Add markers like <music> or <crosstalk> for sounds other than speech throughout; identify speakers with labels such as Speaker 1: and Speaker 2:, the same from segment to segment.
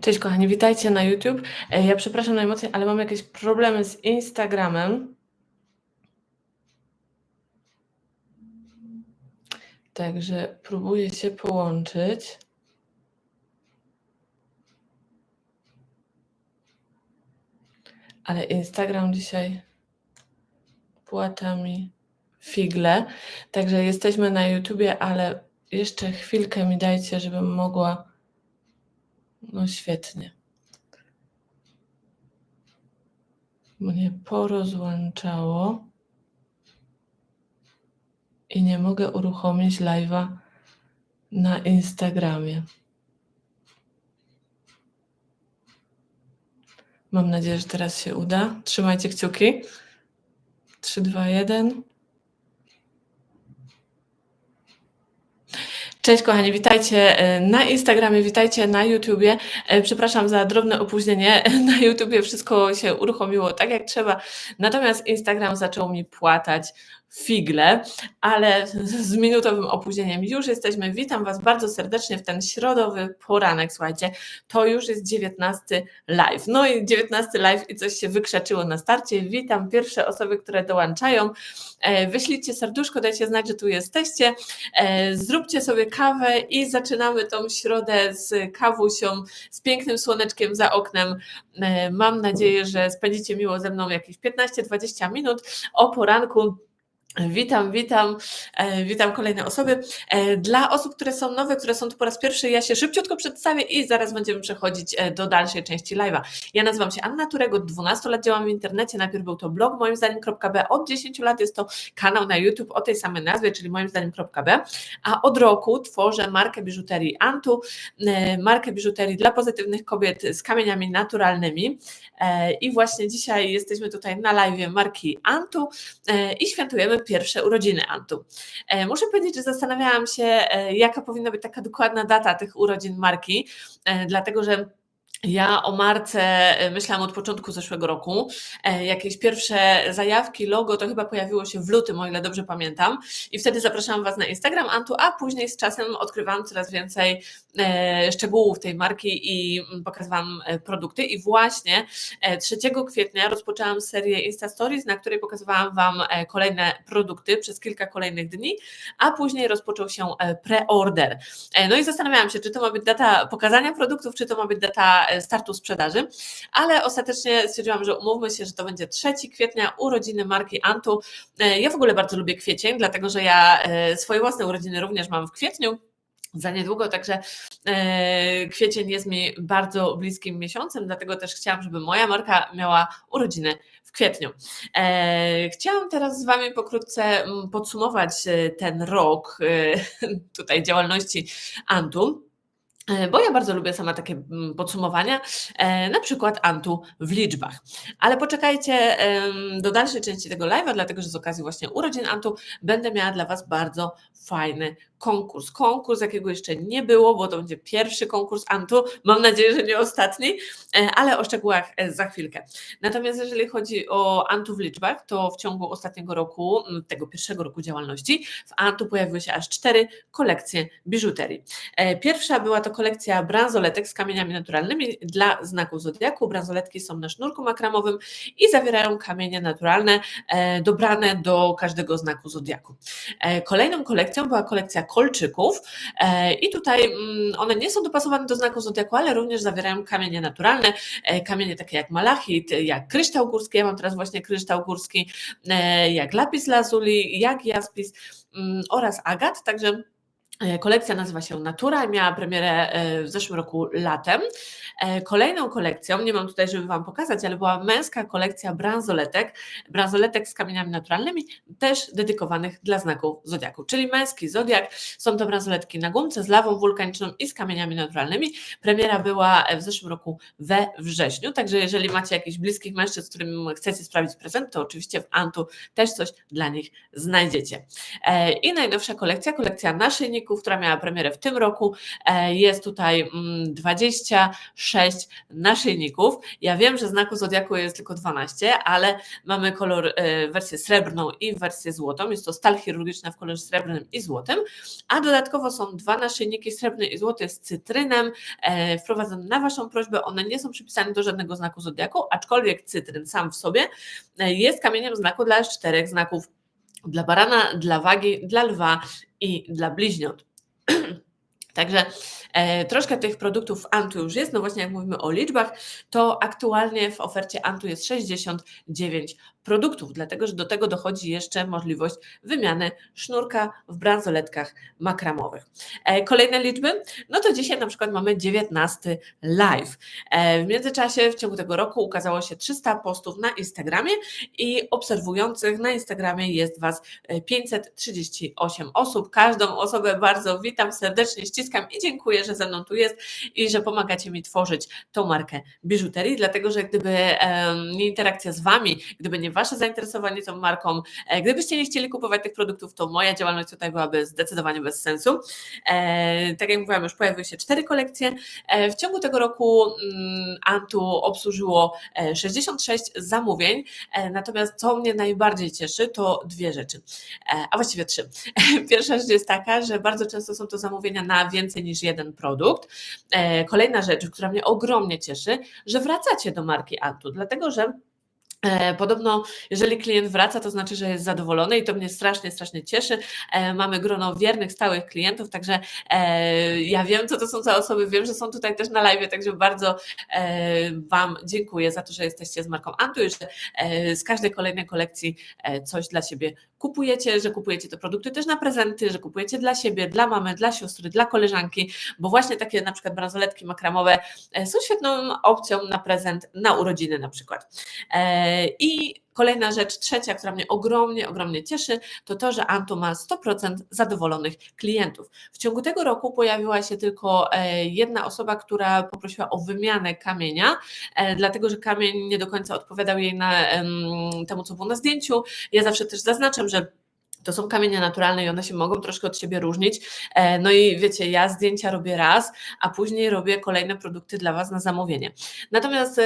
Speaker 1: Cześć kochani, witajcie na YouTube. E, Ja przepraszam najmocniej, ale mam jakieś problemy z Instagramem. Także próbuję się połączyć. Ale Instagram dzisiaj płata mi figle. Także jesteśmy na YouTubie, ale jeszcze chwilkę mi dajcie, żebym mogła. No świetnie. Mnie porozłączało i nie mogę uruchomić live'a na Instagramie. Mam nadzieję, że teraz się uda. Trzymajcie kciuki. 3, 2, 1. Cześć kochani, witajcie e, na Instagramie, witajcie na YouTubie. E, Przepraszam za drobne opóźnienie. <laughs> Na YouTubie wszystko się uruchomiło tak jak trzeba, natomiast Instagram zaczął mi płatać figle, ale z- minutowym opóźnieniem już jesteśmy. Witam Was bardzo serdecznie w ten środowy poranek. Słuchajcie, to już jest 19 live. No i 19 live i coś się wykrzaczyło na starcie. Witam pierwsze osoby, które dołączają. E, Wyślijcie serduszko, dajcie znać, że tu jesteście. E, Zróbcie sobie kawę i zaczynamy tą środę z kawusią, z pięknym słoneczkiem za oknem. E, Mam nadzieję, że spędzicie miło ze mną jakieś 15-20 minut o poranku. Witam, witam, e, witam kolejne osoby. E, Dla osób, które są nowe, które są tu po raz pierwszy, ja się szybciutko przedstawię i zaraz będziemy przechodzić e, do dalszej części live'a. Ja nazywam się Anna Turek, od 12 lat działam w internecie, najpierw był to blog moim zdaniem.b, od 10 lat jest to kanał na YouTube o tej samej nazwie, czyli moim zdaniem.b, a od roku tworzę markę biżuterii Antu, markę biżuterii dla pozytywnych kobiet z kamieniami naturalnymi i właśnie dzisiaj jesteśmy tutaj na live marki Antu i świętujemy pierwsze urodziny Antu. E, Muszę powiedzieć, że zastanawiałam się, e, jaka powinna być taka dokładna data tych urodzin marki, e, dlatego że ja o marce e, myślałam od początku zeszłego roku. E, Jakieś pierwsze zajawki, logo to chyba pojawiło się w lutym, o ile dobrze pamiętam. I wtedy zapraszałam Was na Instagram Antu, a później z czasem odkrywałam coraz więcej e, szczegółów tej marki i mm, pokazywałam produkty. I właśnie e, 3 kwietnia rozpoczęłam serię Insta Stories, na której pokazywałam Wam kolejne produkty przez kilka kolejnych dni, a później rozpoczął się preorder. No i zastanawiałam się, czy to ma być data pokazania produktów, czy to ma być data startu sprzedaży, ale ostatecznie stwierdziłam, że umówmy się, że to będzie 3 kwietnia, urodziny marki Antu. E, Ja w ogóle bardzo lubię kwiecień, dlatego że ja e, swoje własne urodziny również mam w kwietniu. Za niedługo, także e, kwiecień jest mi bardzo bliskim miesiącem, dlatego też chciałam, żeby moja marka miała urodziny w kwietniu. E, Chciałam teraz z Wami pokrótce mm, podsumować e, ten rok e, <laughs> tutaj działalności Antu. E, Bo ja bardzo lubię sama takie mm, podsumowania, e, na przykład Antu w liczbach. Ale poczekajcie do dalszej części tego live'a, dlatego że z okazji właśnie urodzin Antu będę miała dla Was bardzo fajny konkurs. Konkurs, jakiego jeszcze nie było, bo to będzie pierwszy konkurs Antu. Mam nadzieję, że nie ostatni, e, ale o szczegółach e, za chwilkę. Natomiast jeżeli chodzi o Antu w liczbach, to w ciągu ostatniego roku, tego pierwszego roku działalności, w Antu pojawiły się aż cztery kolekcje biżuterii. E, Pierwsza była to kolekcja bransoletek z kamieniami naturalnymi dla znaku zodiaku. Bransoletki są na sznurku makramowym i zawierają kamienie naturalne dobrane do każdego znaku zodiaku. Kolejną kolekcją była kolekcja kolczyków. E, i tutaj mm, one nie są dopasowane do znaku zodiaku, ale również zawierają kamienie naturalne, e, kamienie takie jak malachit, jak kryształ górski, ja mam teraz właśnie kryształ górski, e, jak lapis lazuli, jak jaspis mm, oraz agat, także Kolekcja nazywa się Natura i miała premierę e, w zeszłym roku latem. E, Kolejną kolekcją, nie mam tutaj, żeby Wam pokazać, ale była męska kolekcja bransoletek, bransoletek z kamieniami naturalnymi, też dedykowanych dla znaków zodiaku, czyli męski zodiak. Są to bransoletki na gumce z lawą wulkaniczną i z kamieniami naturalnymi. Premiera była e, w zeszłym roku we wrześniu, także jeżeli macie jakichś bliskich mężczyzn, z którym chcecie sprawić prezent, to oczywiście w Antu też coś dla nich znajdziecie. E, I najnowsza kolekcja, kolekcja naszyjników, która miała premierę w tym roku. E, jest tutaj mm, 26 naszyjników. Ja wiem, że znaku Zodiaku jest tylko 12, ale mamy kolor, e, wersję srebrną i wersję złotą. Jest to stal chirurgiczna w kolorze srebrnym i złotym, a dodatkowo są dwa naszyjniki, srebrny i złoty z cytrynem, e, wprowadzone na Waszą prośbę. One nie są przypisane do żadnego znaku Zodiaku, aczkolwiek cytryn sam w sobie jest kamieniem znaku dla czterech znaków. Dla barana, dla wagi, dla lwa i dla bliźniąt. <clears throat> Także e, troszkę tych produktów Antu już jest. No właśnie, jak mówimy o liczbach, to aktualnie w ofercie Antu jest 69 produktów, dlatego że do tego dochodzi jeszcze możliwość wymiany sznurka w bransoletkach makramowych. E, kolejne liczby, no to dzisiaj na przykład mamy 19 live. E, w międzyczasie w ciągu tego roku ukazało się 300 postów na Instagramie i obserwujących na Instagramie jest Was 538 osób. Każdą osobę bardzo witam serdecznie, ściskam i dziękuję, że ze mną tu jest i że pomagacie mi tworzyć tą markę biżuterii, dlatego że gdyby nie interakcja z Wami, gdyby nie Wasze zainteresowanie tą marką, e, gdybyście nie chcieli kupować tych produktów, to moja działalność tutaj byłaby zdecydowanie bez sensu. E, tak jak mówiłam, już pojawiły się cztery kolekcje. E, w ciągu tego roku mm, Antu obsłużyło 66 zamówień, natomiast co mnie najbardziej cieszy, to dwie rzeczy, a właściwie trzy. Pierwsza rzecz jest taka, że bardzo często są to zamówienia na więcej niż jeden produkt. Kolejna rzecz, która mnie ogromnie cieszy, że wracacie do marki Antu, dlatego że podobno, jeżeli klient wraca, to znaczy, że jest zadowolony i to mnie strasznie, strasznie cieszy. E, mamy grono wiernych, stałych klientów, także e, ja wiem, co to są za osoby, wiem, że są tutaj też na live, także bardzo Wam dziękuję za to, że jesteście z marką Antu i że z każdej kolejnej kolekcji coś dla siebie kupujecie, że kupujecie te produkty też na prezenty, że kupujecie dla siebie, dla mamy, dla siostry, dla koleżanki, bo właśnie takie na przykład bransoletki makramowe są świetną opcją na prezent, na urodziny na przykład. I kolejna rzecz, trzecia, która mnie ogromnie, ogromnie cieszy, to to, że Antu ma 100% zadowolonych klientów. W ciągu tego roku pojawiła się tylko e, jedna osoba, która poprosiła o wymianę kamienia, e, dlatego że kamień nie do końca odpowiadał jej na temu, co było na zdjęciu. Ja zawsze też zaznaczam, że to są kamienie naturalne i one się mogą troszkę od siebie różnić. E, no i wiecie, ja zdjęcia robię raz, a później robię kolejne produkty dla Was na zamówienie. Natomiast, e,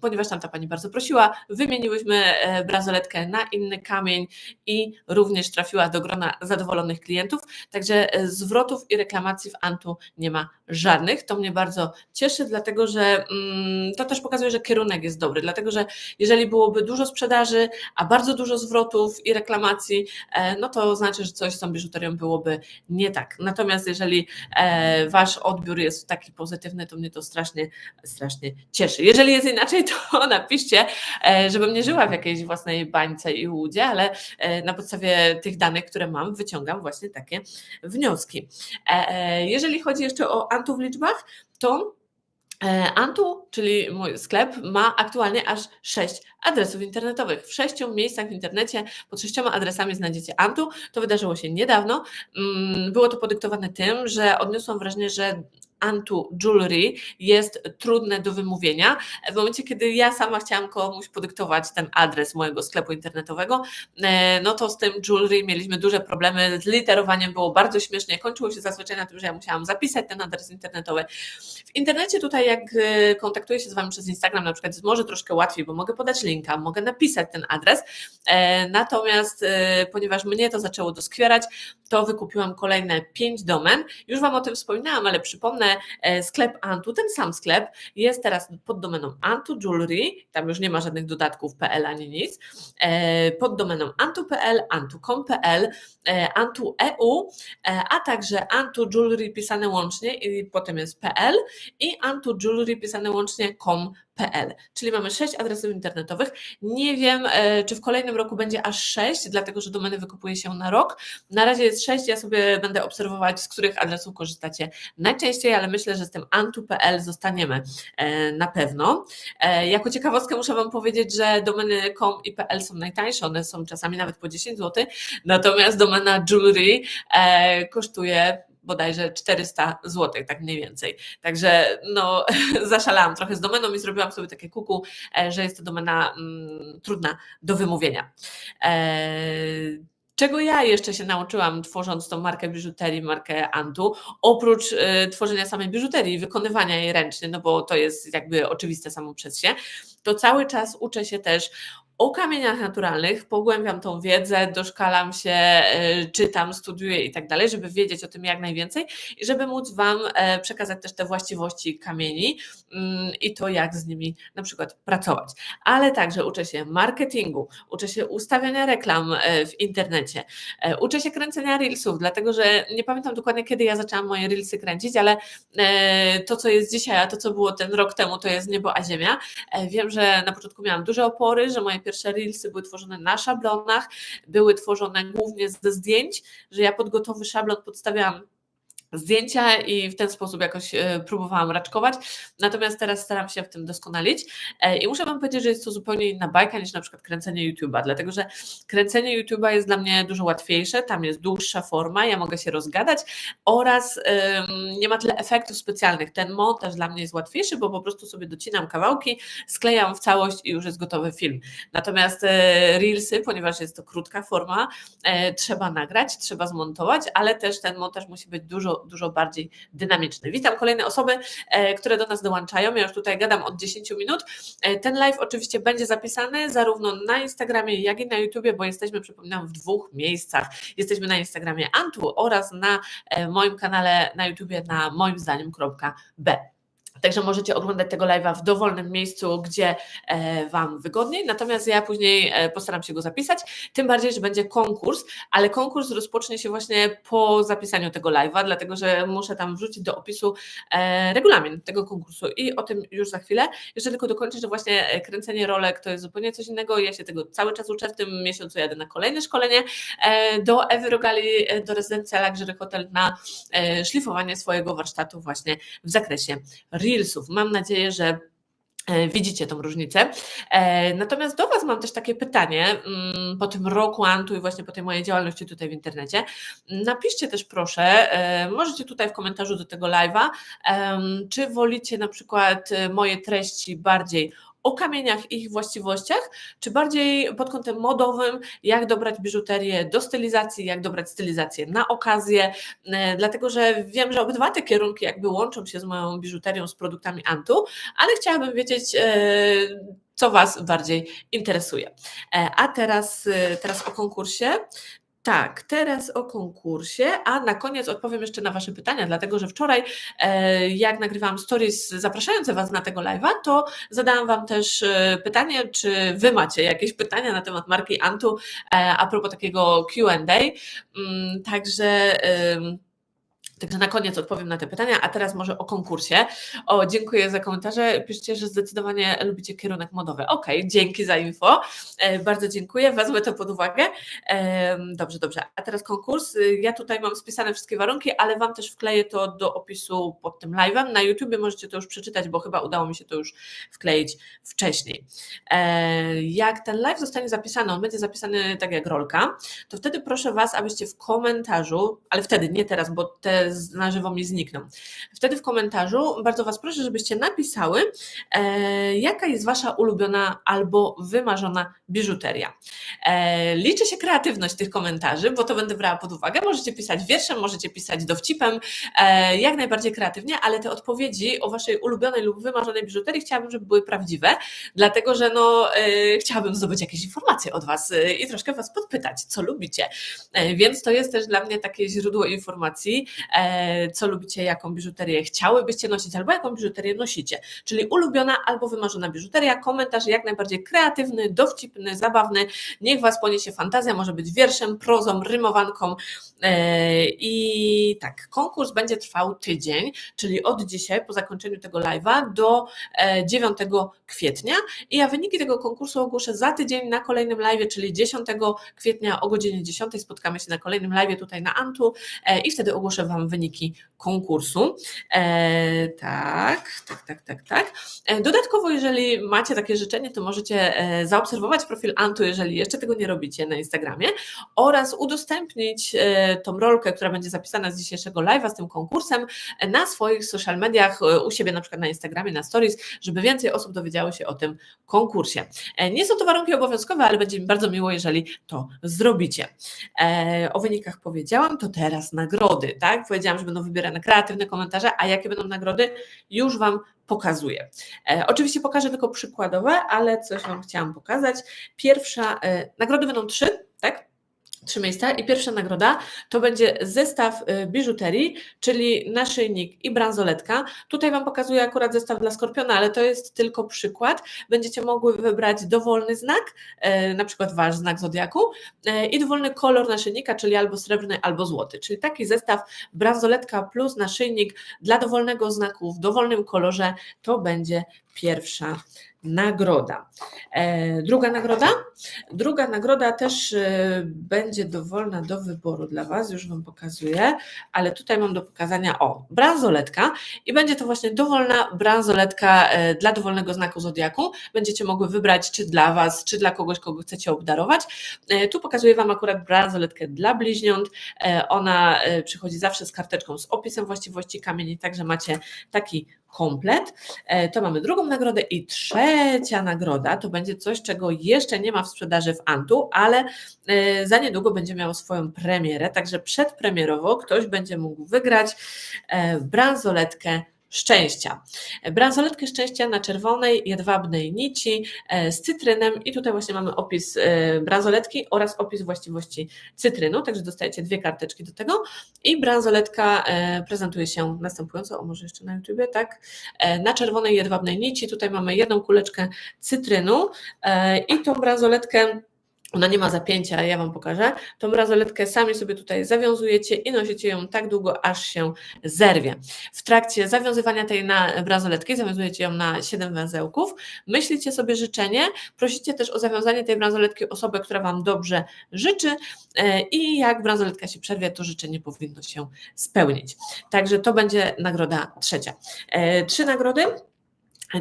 Speaker 1: ponieważ tam ta Pani bardzo prosiła, wymieniłyśmy e, bransoletkę na inny kamień i również trafiła do grona zadowolonych klientów. Także zwrotów i reklamacji w Antu nie ma żadnych. To mnie bardzo cieszy, dlatego że mm, to też pokazuje, że kierunek jest dobry. Dlatego, że jeżeli byłoby dużo sprzedaży, a bardzo dużo zwrotów i reklamacji, E, no to znaczy, że coś z tą biżuterią byłoby nie tak. Natomiast jeżeli e, wasz odbiór jest taki pozytywny, to mnie to strasznie, strasznie cieszy. Jeżeli jest inaczej, to <laughs> napiszcie, e, żebym nie żyła w jakiejś własnej bańce i łudzie, ale na podstawie tych danych, które mam, wyciągam właśnie takie wnioski. Jeżeli chodzi jeszcze o Antu w liczbach, to Antu, czyli mój sklep, ma aktualnie aż sześć adresów internetowych. W sześciu miejscach w internecie, pod sześcioma adresami znajdziecie Antu. To wydarzyło się niedawno. Mm, było to podyktowane tym, że odniosłam wrażenie, że Antu Jewelry jest trudne do wymówienia. W momencie, kiedy ja sama chciałam komuś podyktować ten adres mojego sklepu internetowego, e, no to z tym jewelry mieliśmy duże problemy. Z literowaniem było bardzo śmiesznie. Kończyło się zazwyczaj na tym, że ja musiałam zapisać ten adres internetowy. W internecie tutaj, jak e, kontaktuję się z Wami przez Instagram, na przykład jest może troszkę łatwiej, bo mogę podać linka, mogę napisać ten adres. E, natomiast ponieważ mnie to zaczęło doskwierać, to wykupiłam kolejne pięć domen. Już Wam o tym wspominałam, ale przypomnę, E, sklep Antu, ten sam sklep jest teraz pod domeną Antu Jewelry, tam już nie ma żadnych dodatków PL ani nic, e, pod domeną antu.pl, antu.com.pl, e, antu.eu, a także Antu Jewelry pisane łącznie i potem jest PL i Antu Jewelry pisane łącznie com Czyli mamy sześć adresów internetowych. Nie wiem, e, czy w kolejnym roku będzie aż sześć, dlatego że domeny wykupuje się na rok. Na razie jest sześć, ja sobie będę obserwować, z których adresów korzystacie najczęściej, ale myślę, że z tym antu.pl zostaniemy e, na pewno. E, jako ciekawostkę muszę Wam powiedzieć, że domeny com i pl są najtańsze, one są czasami nawet po 10 zł, natomiast domena jewelry kosztuje bodajże 400 zł, tak mniej więcej. Także no, <laughs> zaszalałam trochę z domeną i zrobiłam sobie takie kuku, e, że jest to domena mm, trudna do wymówienia. E, czego ja jeszcze się nauczyłam, tworząc tą markę biżuterii, markę Antu, oprócz y, tworzenia samej biżuterii wykonywania jej ręcznie, no bo to jest jakby oczywiste samo przez się, to cały czas uczę się też o kamieniach naturalnych, pogłębiam tą wiedzę, doszkalam się, y, czytam, studiuję i tak dalej, żeby wiedzieć o tym jak najwięcej i żeby móc Wam e, przekazać też te właściwości kamieni mm, i to, jak z nimi na przykład pracować. Ale także uczę się marketingu, uczę się ustawiania reklam e, w internecie, e, uczę się kręcenia reelsów, dlatego że nie pamiętam dokładnie, kiedy ja zaczęłam moje reelsy kręcić, ale to, co jest dzisiaj, a to, co było ten rok temu, to jest niebo a ziemia. Wiem, że na początku miałam duże opory, że moje pierwsze reelsy były tworzone na szablonach, były tworzone głównie ze zdjęć, że ja pod gotowy szablon podstawiałam zdjęcia i w ten sposób jakoś e, próbowałam raczkować. Natomiast teraz staram się w tym doskonalić e, i muszę Wam powiedzieć, że jest to zupełnie inna bajka niż na przykład kręcenie YouTube'a, dlatego że kręcenie YouTube'a jest dla mnie dużo łatwiejsze, tam jest dłuższa forma, ja mogę się rozgadać oraz nie ma tyle efektów specjalnych. Ten montaż dla mnie jest łatwiejszy, bo po prostu sobie docinam kawałki, sklejam w całość i już jest gotowy film. Natomiast e, Reelsy, ponieważ jest to krótka forma, trzeba nagrać, trzeba zmontować, ale też ten montaż musi być dużo dużo, bardziej dynamiczny. Witam kolejne osoby, e, które do nas dołączają. Ja już tutaj gadam od 10 minut. E, ten live oczywiście będzie zapisany zarówno na Instagramie, jak i na YouTubie, bo jesteśmy, przypominam, w dwóch miejscach. Jesteśmy na Instagramie Antu oraz na e, moim kanale na YouTubie na moim zdaniem.b. Także możecie oglądać tego live'a w dowolnym miejscu, gdzie e, Wam wygodniej. Natomiast ja później e, postaram się go zapisać. Tym bardziej, że będzie konkurs, ale konkurs rozpocznie się właśnie po zapisaniu tego live'a, dlatego że muszę tam wrzucić do opisu e, regulamin tego konkursu i o tym już za chwilę. Jeszcze tylko dokończę, że właśnie kręcenie rolek to jest zupełnie coś innego. Ja się tego cały czas uczę. W tym miesiącu jadę na kolejne szkolenie do Ewy Rogali, do rezydencji Luxury Hotel na szlifowanie swojego warsztatu właśnie w zakresie Reelsów. Mam nadzieję, że e, Widzicie tą różnicę. E, natomiast do Was mam też takie pytanie mm, po tym roku Antu i właśnie po tej mojej działalności tutaj w internecie. Napiszcie też proszę, e, możecie tutaj w komentarzu do tego live'a, czy wolicie na przykład moje treści bardziej o kamieniach i ich właściwościach, czy bardziej pod kątem modowym, jak dobrać biżuterię do stylizacji, jak dobrać stylizację na okazję, e, dlatego że wiem, że obydwa te kierunki jakby łączą się z moją biżuterią, z produktami Antu, ale chciałabym wiedzieć, e, co Was bardziej interesuje. E, a teraz, teraz o konkursie. Tak, teraz o konkursie, a na koniec odpowiem jeszcze na Wasze pytania, dlatego że wczoraj, e, jak nagrywałam stories zapraszające Was na tego live'a, to zadałam Wam też e, pytanie, czy Wy macie jakieś pytania na temat marki Antu e, a propos takiego QA. Mm, także Także na koniec odpowiem na te pytania, a teraz może o konkursie. O, dziękuję za komentarze. Piszcie, że zdecydowanie lubicie kierunek modowy. Ok, dzięki za info. E, bardzo dziękuję, wezmę to pod uwagę. Dobrze, dobrze. A teraz konkurs. Ja tutaj mam spisane wszystkie warunki, ale Wam też wkleję to do opisu pod tym live'em. Na YouTubie możecie to już przeczytać, bo chyba udało mi się to już wkleić wcześniej. E, jak ten live zostanie zapisany, on będzie zapisany tak jak rolka, to wtedy proszę Was, abyście w komentarzu, ale wtedy, nie teraz, bo te na żywo mi znikną. Wtedy w komentarzu bardzo Was proszę, żebyście napisały, e, jaka jest Wasza ulubiona albo wymarzona biżuteria. E, się kreatywność tych komentarzy, bo to będę brała pod uwagę. Możecie pisać wierszem, możecie pisać dowcipem, e, jak najbardziej kreatywnie, ale te odpowiedzi o Waszej ulubionej lub wymarzonej biżuterii chciałabym, żeby były prawdziwe, dlatego że no, e, chciałabym zdobyć jakieś informacje od Was e, i troszkę Was podpytać, co lubicie. E, więc to jest też dla mnie takie źródło informacji, E, co lubicie, jaką biżuterię chciałybyście nosić, albo jaką biżuterię nosicie. Czyli ulubiona albo wymarzona biżuteria, komentarz jak najbardziej kreatywny, dowcipny, zabawny. Niech Was poniesie fantazja, może być wierszem, prozą, rymowanką. E, I tak, konkurs będzie trwał tydzień, czyli od dzisiaj, po zakończeniu tego live'a, do 9 e, kwietnia. I ja wyniki tego konkursu ogłoszę za tydzień na kolejnym live, czyli 10 kwietnia o godzinie 10 spotkamy się na kolejnym live tutaj na Antu i wtedy ogłoszę Wam Wyniki konkursu. E, tak, tak, tak, tak, tak. E, dodatkowo, jeżeli macie takie życzenie, to możecie e, zaobserwować profil Antu, jeżeli jeszcze tego nie robicie na Instagramie oraz udostępnić e, tą rolkę, która będzie zapisana z dzisiejszego live'a z tym konkursem na swoich social mediach, u siebie na przykład na Instagramie, na stories, żeby więcej osób dowiedziało się o tym konkursie. Nie są to warunki obowiązkowe, ale będzie mi bardzo miło, jeżeli to zrobicie. O wynikach powiedziałam, to teraz nagrody, tak? Powiedziałam, że będą wybierane kreatywne komentarze, a jakie będą nagrody, już Wam pokazuję. E, Oczywiście pokażę tylko przykładowe, ale coś Wam chciałam pokazać. Pierwsza, e, nagrody będą trzy, tak? Trzy miejsca i pierwsza nagroda to będzie zestaw e, biżuterii, czyli naszyjnik i bransoletka. Tutaj Wam pokazuję akurat zestaw dla Skorpiona, ale to jest tylko przykład. Będziecie mogły wybrać dowolny znak, e, na przykład Wasz znak zodiaku e, i dowolny kolor naszyjnika, czyli albo srebrny, albo złoty. Czyli taki zestaw bransoletka plus naszyjnik dla dowolnego znaku w dowolnym kolorze to będzie pierwsza nagroda. E, Druga nagroda? Druga nagroda też e, będzie dowolna do wyboru dla Was, już Wam pokazuję, ale tutaj mam do pokazania o bransoletka i będzie to właśnie dowolna bransoletka e, dla dowolnego znaku zodiaku. Będziecie mogły wybrać czy dla Was, czy dla kogoś, kogo chcecie obdarować. Tu pokazuję Wam akurat bransoletkę dla bliźniąt. Ona przychodzi zawsze z karteczką z opisem właściwości kamieni, także macie taki komplet. E, To mamy drugą nagrodę i trzecia nagroda to będzie coś, czego jeszcze nie ma w sprzedaży w Antu, ale e, za niedługo będzie miało swoją premierę, także przedpremierowo ktoś będzie mógł wygrać e, bransoletkę szczęścia. Bransoletkę szczęścia na czerwonej, jedwabnej nici e, z cytrynem. I tutaj właśnie mamy opis e, bransoletki oraz opis właściwości cytrynu, także dostajecie dwie karteczki do tego. I bransoletka e, prezentuje się następująco, o może jeszcze na YouTubie, tak, na czerwonej jedwabnej nici, tutaj mamy jedną kuleczkę cytrynu i tą bransoletkę ona nie ma zapięcia, ja Wam pokażę. Tą bransoletkę sami sobie tutaj zawiązujecie i nosicie ją tak długo, aż się zerwie. W trakcie zawiązywania tej na bransoletki, zawiązujecie ją na 7 węzełków, myślicie sobie życzenie, prosicie też o zawiązanie tej bransoletki osobę, która Wam dobrze życzy e, i jak bransoletka się przerwie, to życzenie powinno się spełnić. Także to będzie nagroda trzecia. E, Trzy nagrody.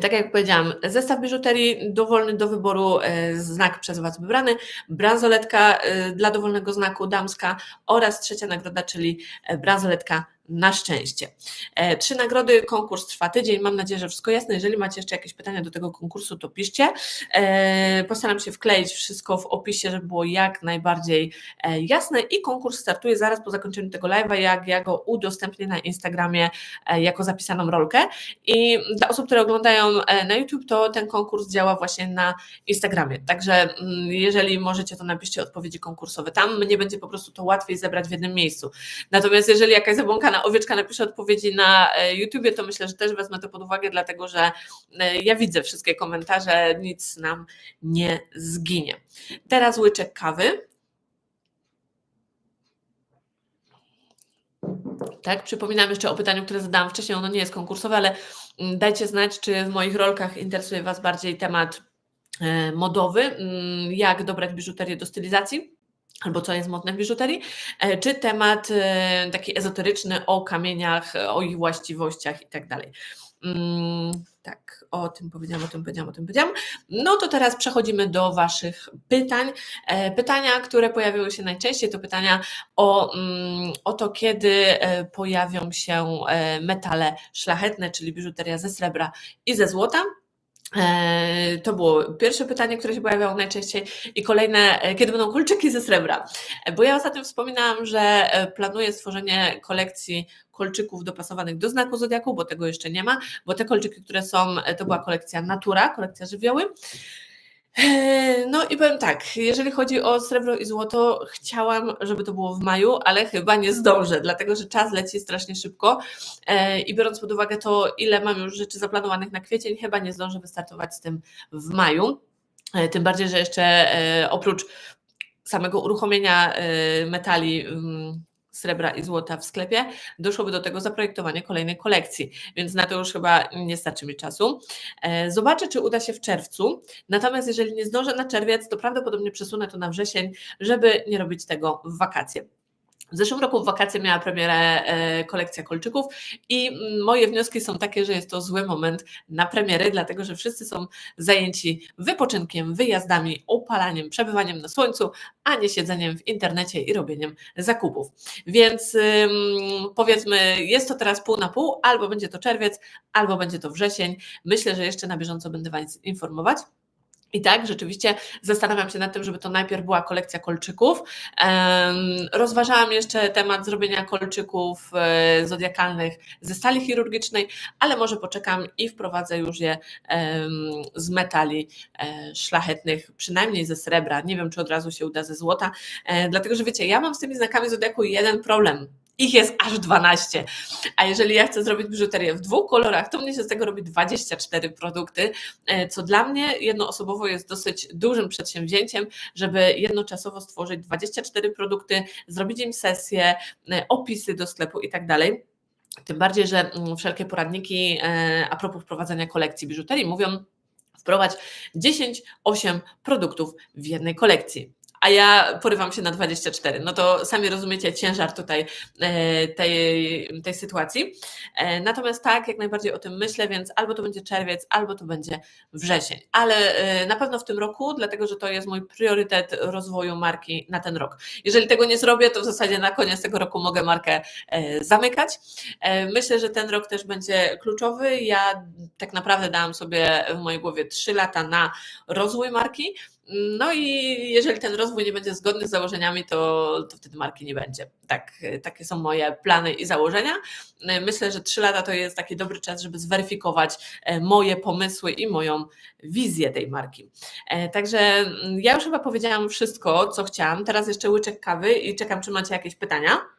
Speaker 1: Tak jak powiedziałam, zestaw biżuterii dowolny do wyboru, e, znak przez Was wybrany, bransoletka e, dla dowolnego znaku damska oraz trzecia nagroda, czyli e, bransoletka na szczęście. E, Trzy nagrody, konkurs trwa tydzień. Mam nadzieję, że wszystko jasne. Jeżeli macie jeszcze jakieś pytania do tego konkursu, to piszcie. E, Postaram się wkleić wszystko w opisie, żeby było jak najbardziej e, jasne i konkurs startuje zaraz po zakończeniu tego live'a, jak ja go udostępnię na Instagramie jako zapisaną rolkę. I dla osób, które oglądają na YouTube, to ten konkurs działa właśnie na Instagramie. Także mm, jeżeli możecie, to napiszcie odpowiedzi konkursowe. Tam mnie będzie po prostu to łatwiej zebrać w jednym miejscu. Natomiast jeżeli jakaś zabłąkana owieczka napisze odpowiedzi na e, YouTubie, to myślę, że też wezmę to pod uwagę, dlatego że e, ja widzę wszystkie komentarze, nic nam nie zginie. Teraz łyczek kawy. Tak, przypominam jeszcze o pytaniu, które zadałam wcześniej, ono nie jest konkursowe, ale mm, dajcie znać, czy w moich rolkach interesuje Was bardziej temat e, modowy, mm, jak dobrać biżuterię do stylizacji, albo co jest modne w biżuterii, e, czy temat e, taki ezoteryczny o kamieniach, e, o ich właściwościach i tak dalej. Mm, Tak, o tym powiedziałam, o tym powiedziałam, o tym powiedziałam. No to teraz przechodzimy do Waszych pytań. Pytania, które pojawiły się najczęściej, to pytania o, mm, o to, kiedy pojawią się metale szlachetne, czyli biżuteria ze srebra i ze złota. E, To było pierwsze pytanie, które się pojawiało najczęściej. I kolejne, e, kiedy będą kolczyki ze srebra? E, Bo ja ostatnio wspominałam, że planuję stworzenie kolekcji kolczyków dopasowanych do znaku zodiaku, bo tego jeszcze nie ma, bo te kolczyki, które są, to była kolekcja Natura, kolekcja żywioły. E, No i powiem tak, jeżeli chodzi o srebro i złoto, chciałam, żeby to było w maju, ale chyba nie zdążę, dlatego że czas leci strasznie szybko e, i biorąc pod uwagę to, ile mam już rzeczy zaplanowanych na kwiecień, chyba nie zdążę wystartować z tym w maju. E, Tym bardziej, że jeszcze oprócz samego uruchomienia metali srebra i złota w sklepie, doszłoby do tego zaprojektowanie kolejnej kolekcji, więc na to już chyba nie starczy mi czasu. E, Zobaczę, czy uda się w czerwcu. Natomiast jeżeli nie zdążę na czerwiec, to prawdopodobnie przesunę to na wrzesień, żeby nie robić tego w wakacje. W zeszłym roku w wakacje miała premierę e, kolekcja kolczyków i mm, moje wnioski są takie, że jest to zły moment na premiery, dlatego że wszyscy są zajęci wypoczynkiem, wyjazdami, opalaniem, przebywaniem na słońcu, a nie siedzeniem w internecie i robieniem zakupów. Więc powiedzmy, jest to teraz pół na pół, albo będzie to czerwiec, albo będzie to wrzesień. Myślę, że jeszcze na bieżąco będę Was informować. I tak, rzeczywiście zastanawiam się nad tym, żeby to najpierw była kolekcja kolczyków. Rozważałam jeszcze temat zrobienia kolczyków e, zodiakalnych ze stali chirurgicznej, ale może poczekam i wprowadzę już je z metali e, szlachetnych, przynajmniej ze srebra. Nie wiem, czy od razu się uda ze złota, e, dlatego że wiecie, ja mam z tymi znakami zodiaku jeden problem ich jest aż 12. A jeżeli ja chcę zrobić biżuterię w dwóch kolorach, to mnie się z tego robi 24 produkty, e, co dla mnie jednoosobowo jest dosyć dużym przedsięwzięciem, żeby jednoczasowo stworzyć 24 produkty, zrobić im sesję, e, opisy do sklepu i tak dalej. Tym bardziej, że mm, wszelkie poradniki e, a propos wprowadzania kolekcji biżuterii mówią, wprowadź 10-8 produktów w jednej kolekcji a ja porywam się na 24. No to sami rozumiecie ciężar tutaj e, tej, tej sytuacji. E, natomiast tak, jak najbardziej o tym myślę, więc albo to będzie czerwiec, albo to będzie wrzesień. Ale e, na pewno w tym roku, dlatego że to jest mój priorytet rozwoju marki na ten rok. Jeżeli tego nie zrobię, to w zasadzie na koniec tego roku mogę markę zamykać. Myślę, że ten rok też będzie kluczowy. Ja tak naprawdę dałam sobie w mojej głowie 3 lata na rozwój marki. No i jeżeli ten rozwój nie będzie zgodny z założeniami, to, to wtedy marki nie będzie. Tak, takie są moje plany i założenia. Myślę, że trzy lata to jest taki dobry czas, żeby zweryfikować e, moje pomysły i moją wizję tej marki. E, także mm, ja już chyba powiedziałam wszystko, co chciałam. Teraz jeszcze łyczek kawy i czekam, czy macie jakieś pytania.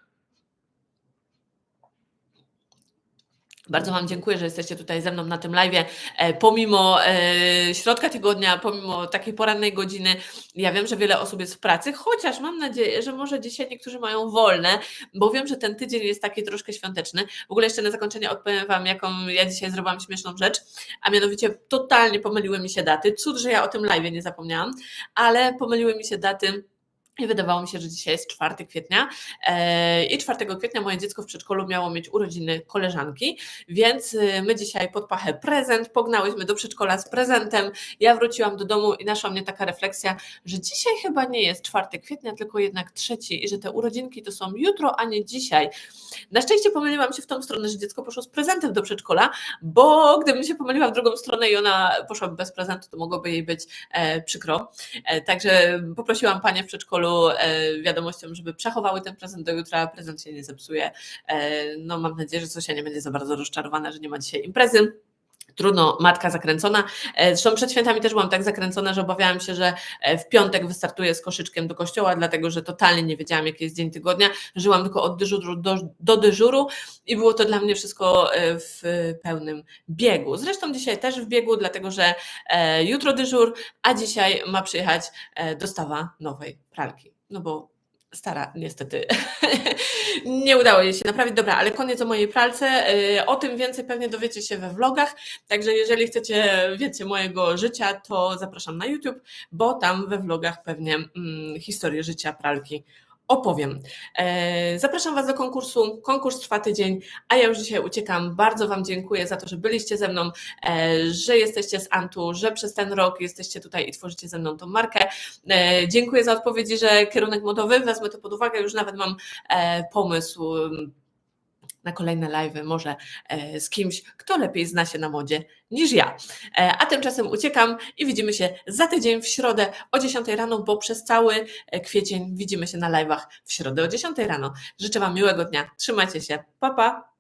Speaker 1: Bardzo Wam dziękuję, że jesteście tutaj ze mną na tym live. E, pomimo e, środka tygodnia, pomimo takiej porannej godziny, ja wiem, że wiele osób jest w pracy, chociaż mam nadzieję, że może dzisiaj niektórzy mają wolne, bo wiem, że ten tydzień jest taki troszkę świąteczny. W ogóle jeszcze na zakończenie odpowiem Wam, jaką ja dzisiaj zrobiłam śmieszną rzecz, a mianowicie totalnie pomyliły mi się daty. Cud, że ja o tym live nie zapomniałam, ale pomyliły mi się daty i wydawało mi się, że dzisiaj jest 4 kwietnia e, i 4 kwietnia moje dziecko w przedszkolu miało mieć urodziny koleżanki, więc y, my dzisiaj pod pachę prezent, pognałyśmy do przedszkola z prezentem, ja wróciłam do domu i naszła mnie taka refleksja, że dzisiaj chyba nie jest 4 kwietnia, tylko jednak trzeci i że te urodzinki to są jutro, a nie dzisiaj. Na szczęście pomyliłam się w tą stronę, że dziecko poszło z prezentem do przedszkola, bo gdybym się pomyliła w drugą stronę i ona poszła bez prezentu, to mogłoby jej być e, przykro. E, także poprosiłam panie w przedszkolu e, wiadomością, żeby przechowały ten prezent do jutra, prezent się nie zepsuje. E, no mam nadzieję, że Zosia nie będzie za bardzo rozczarowana, że nie ma dzisiaj imprezy trudno, matka zakręcona. E, zresztą przed świętami też byłam tak zakręcona, że obawiałam się, że e, w piątek wystartuję z koszyczkiem do kościoła, dlatego że totalnie nie wiedziałam, jaki jest dzień tygodnia. Żyłam tylko od dyżuru do, do dyżuru i było to dla mnie wszystko e, w pełnym biegu. Zresztą dzisiaj też w biegu, dlatego że jutro dyżur, a dzisiaj ma przyjechać dostawa nowej pralki. No bo stara, niestety <laughs> nie udało jej się naprawić. Dobra, ale koniec o mojej pralce. Y, o tym więcej pewnie dowiecie się we vlogach. Także jeżeli chcecie więcej mojego życia, to zapraszam na YouTube, bo tam we vlogach pewnie mm, historię życia pralki opowiem. E, zapraszam Was do konkursu. Konkurs trwa tydzień, a ja już dzisiaj uciekam. Bardzo Wam dziękuję za to, że byliście ze mną, e, że jesteście z Antu, że przez ten rok jesteście tutaj i tworzycie ze mną tą markę. E, dziękuję za odpowiedzi, że kierunek modowy, wezmę to pod uwagę, już nawet mam pomysł na kolejne live, może e, z kimś, kto lepiej zna się na modzie niż ja. E, a tymczasem uciekam i widzimy się za tydzień w środę o 10 rano, bo przez cały e, kwiecień widzimy się na live'ach w środę o 10 rano. Życzę Wam miłego dnia. Trzymajcie się. Pa, pa.